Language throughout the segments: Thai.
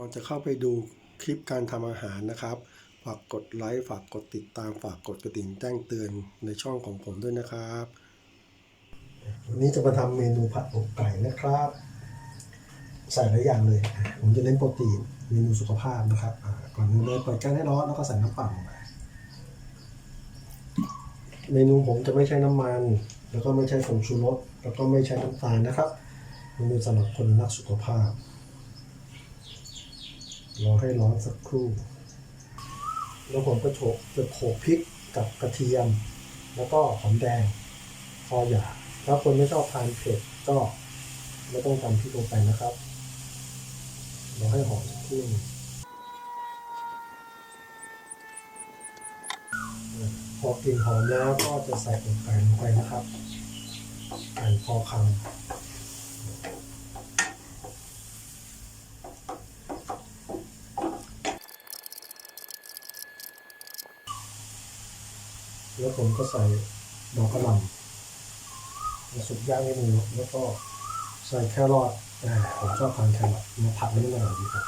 ก่อนจะเข้าไปดูคลิปการทำอาหารนะครับ ฝากกดไลค์ ฝากกดติดตาม ฝากกดกระดิ่งแจ้งเตือนในช่องของผมด้วยนะครับ วันนี้จะมาทำเมนูผัดอกไก่นะครับ ใส่หลายอย่างเลย ผมจะเน้นโปรตีน เมนูสุขภาพนะครับ ก่อนอื่นเลยเปิดแก๊สให้ร้อนแล้วก็ใส่น้ำเปล่าลงไปเมนูผมจะไม่ใช้น้ำมัน แล้วก็ไม่ใช้ผงชูรส แล้วก็ไม่ใช้น้ำตาลนะครับ เมนูสำหรับคนรักสุขภาพ รอให้ร้อนสักครู่ แล้วผมก็โฉกจะโขลกพริกกับกระเทียม แล้วก็หอมแดง พออย่าถ้าคนไม่ชอบทานเผ็ดก็ไม่ต้องทำพริกลงไปนะครับเราให้หอมสักครู่พอกลิ่นหอมแล้วก็จะใส่อกไก่ลงไปนะครับไก่พอคำ แล้วผมก็ใส่ดอกกระหล่ำมาสุกย่างนิดนึงแล้วก็ใส่แครอทผมชอบทานแครอทมาผัดนิดหน่อยดีครับ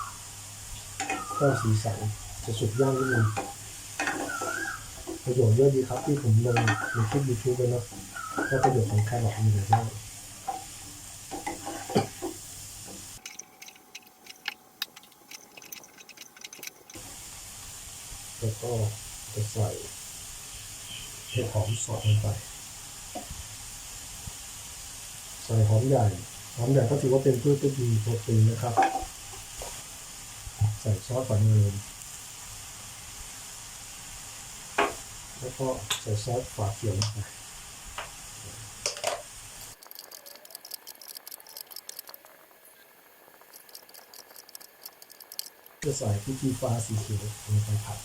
เพิ่มสีสันจะสุกย่างนิดนึงประโยชน์เยอะดีครับที่ผมลงในคลิปยูทูบไปเนาะว่าประโยชน์ของแครอทมีอะไรบ้างแล้วก็จะใส่ เห็ดหอมสอดลงไปใส่หอมใหญ่ หอมใหญ่ก็ถือว่าเป็นพืชที่มีโปรตีนนะครับ ใส่ซอสฝอนางรมแล้วก็ใส่ซอสฝาเขียวลงไปจะใส่พริกชี้ฟ้าสีเขียวลงไปผัด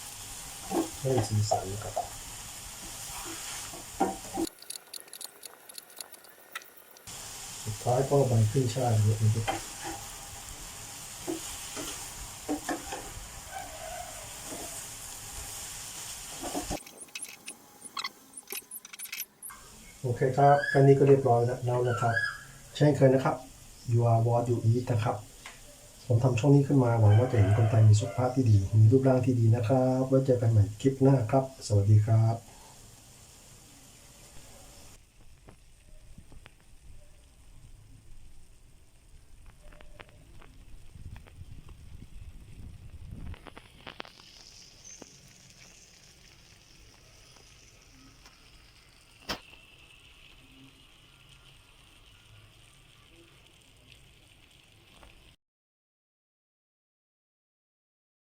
ให้สีสันนะครับ สุด ท้ายก็ใบขึ้นช่ายเยอะนิดโอเคครับแค่นี้ก็เรียบร้อยแล้วนะครับ เช่นเคยนะครับ you are what you eat นะครับ ผมทำช่องนี้ขึ้นมาหวังว่าจะเห็นคนไทยมีสุขภาพที่ดี มีรูปร่างที่ดีนะครับ ไว้เจอกันใหม่คลิปหน้าครับ สวัสดีครับ